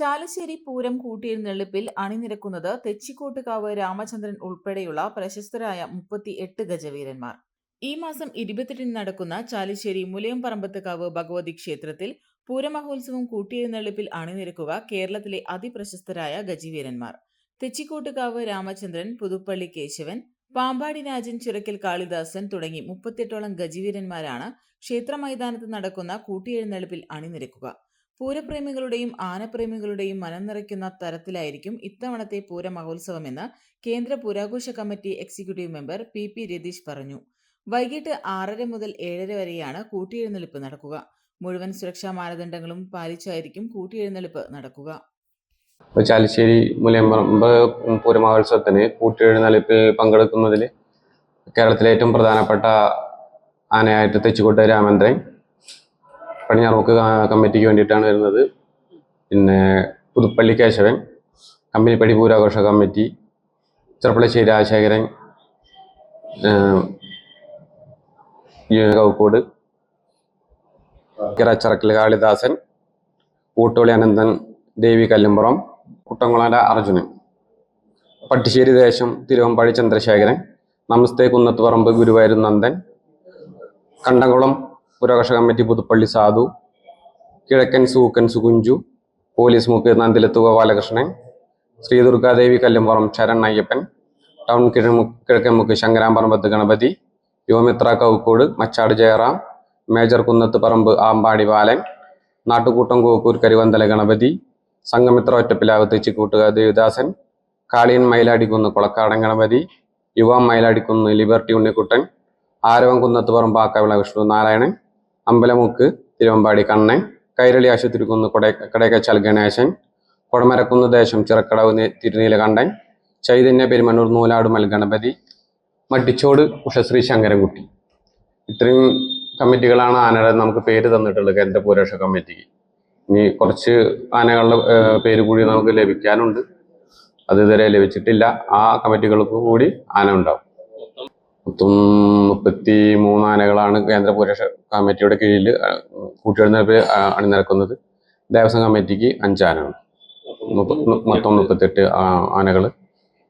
ചാലശ്ശേരി പൂരം കൂട്ടിയെഴുന്നള്ളിപ്പിൽ അണിനിരക്കുന്നത് തെച്ചിക്കോട്ടുകാവ് രാമചന്ദ്രൻ ഉൾപ്പെടെയുള്ള പ്രശസ്തരായ മുപ്പത്തി എട്ട് ഗജവീരന്മാർ. ഈ മാസം ഇരുപത്തെട്ടിന് നടക്കുന്ന ചാലിശ്ശേരി മുലയംപറമ്പത്തുകാവ് ഭഗവതി ക്ഷേത്രത്തിൽ പൂരമഹോത്സവം കൂട്ടിയെഴുന്നള്ളിപ്പിൽ അണിനിരക്കുക കേരളത്തിലെ അതിപ്രശസ്തരായ ഗജവീരന്മാർ. തെച്ചിക്കോട്ടുകാവ് രാമചന്ദ്രൻ പുതുപ്പള്ളി കേശവൻ പാമ്പാടി രാജൻ ചിറക്കൽ കാളിദാസൻ തുടങ്ങി മുപ്പത്തെട്ടോളം ഗജവീരന്മാരാണ് ക്ഷേത്ര മൈതാനത്ത് നടക്കുന്ന കൂട്ടിയെഴുന്നള്ളിപ്പിൽ അണിനിരക്കുക. പൂരപ്രേമികളുടെയും ആനപ്രേമികളുടെയും മനം നിറയ്ക്കുന്ന തരത്തിലായിരിക്കും ഇത്തവണത്തെ പൂര മഹോത്സവമെന്ന് കേന്ദ്ര പുരാഘോഷ committee executive member P P Ratheesh പറഞ്ഞു. വൈകിട്ട് ആറര മുതൽ ഏഴര വരെയാണ് കൂട്ടിയെഴുന്നള്ളിപ്പ് നടക്കുക. മുഴുവൻ സുരക്ഷാ മാനദണ്ഡങ്ങളും പാലിച്ചായിരിക്കും കൂട്ടിയെഴുന്നള്ളിപ്പ് നടക്കുക. ചാലിശ്ശേരി മുലയമ്പറമ്പ് പൂരമഹോത്സവത്തിന് കൂട്ടിയെഴുന്നള്ളിപ്പിൽ പങ്കെടുക്കുന്നതിൽ കേരളത്തിലെ ഏറ്റവും പ്രധാനപ്പെട്ട ആനയായിട്ട് തെച്ചിക്കോട്ട് രാമേന്ദ്രൻ പടിഞ്ഞാറോക്ക് കമ്മിറ്റിക്ക് വേണ്ടിയിട്ടാണ് വരുന്നത്. പിന്നെ പുതുപ്പള്ളി കേശവൻ കമ്പനിപ്പടി പൂരാഘോഷ കമ്മിറ്റി ചെറുപ്പളശ്ശേരി രാജശേഖരൻ കൗക്കോട് ചിറക്കൽ കാളിദാസൻ കൂട്ടോളി അനന്തൻ ദേവി കല്ലുംപുറം കുട്ടംകുളാല അർജുനൻ പട്ടിശ്ശേരി ദേശം തിരുവമ്പാടി ചന്ദ്രശേഖരൻ നമസ്തേ കുന്നത്ത് പറമ്പ് ഗുരുവായൂർ നന്ദൻ കണ്ടംകുളം പുരകർഷ കമ്മിറ്റി പുതുപ്പള്ളി സാധു കിഴക്കൻ സൂക്കൻ സുകുഞ്ചു പോലീസ് മുക്ക് ബാലകൃഷ്ണൻ ശ്രീ ദുർഗാദേവി കല്ലുംപുറം ചരൺ അയ്യപ്പൻ ടൗൺ കിഴമു കിഴക്കൻമുക്ക് ശങ്കരാമ്പറമ്പത്ത് ഗണപതി യുവമിത്ര കൗക്കോട് മച്ചാട് ജയറാം മേജർ കുന്നത്ത് പറമ്പ് ആമ്പാടി ബാലൻ നാട്ടുകൂട്ടം കോക്കൂർ കരിവന്തല ഗണപതി സംഘമിത്ര ഒറ്റപ്പിലാവ് തെച്ചിക്കൂട്ടുക ദേവദാസൻ കാളിയൻ മയിലാടിക്കുന്ന് കുളക്കാടൻ ഗണപതി യുവാം മയിലാടിക്കുന്ന് ലിബർട്ടി ഉണ്ണിക്കുട്ടൻ ആരവം കുന്നത്ത് പറമ്പ് ആക്കവിള വിഷ്ണു നാരായണൻ അമ്പലമുക്ക് തിരുവമ്പാടി കണ്ണൻ കൈരളി ആശുപത്രിക്കുന്ന് കൊടേ കടയക്കച്ചാൽ ഗണേശൻ കൊടമരക്കുന്ന് ദേശം ചിറക്കടവ് തിരുനീലകണ്ഠൻ ചൈതന്യ പെരുമണ്ണൂർ നൂലാടുമൽ ഗണപതി മട്ടിച്ചോട് ഉഷശ്രീ ശങ്കരൻകുട്ടി. ഇത്രയും കമ്മിറ്റികളാണ് ആനകളെ നമുക്ക് പേര് തന്നിട്ടുള്ളത് കേന്ദ്ര പൂരക്ഷ കമ്മിറ്റിക്ക്. ഇനി കുറച്ച് ആനകളുടെ പേര് കൂടി നമുക്ക് ലഭിക്കാനുണ്ട്. അത് ഇതുവരെ ലഭിച്ചിട്ടില്ല. ആ കമ്മിറ്റികൾക്ക് കൂടി ആന ഉണ്ടാവും. മൊത്തം മുപ്പത്തി മൂന്ന് ആനകളാണ് കേന്ദ്ര പുരക്ഷ കമ്മിറ്റിയുടെ കീഴിൽ കൂട്ടിയെഴുന്നേൽപ്പ് അണിനിരക്കുന്നത്. ദേവസ്വം കമ്മിറ്റിക്ക് അഞ്ച് ആനകൾ മൊത്തം മുപ്പത്തെട്ട് ആനകൾ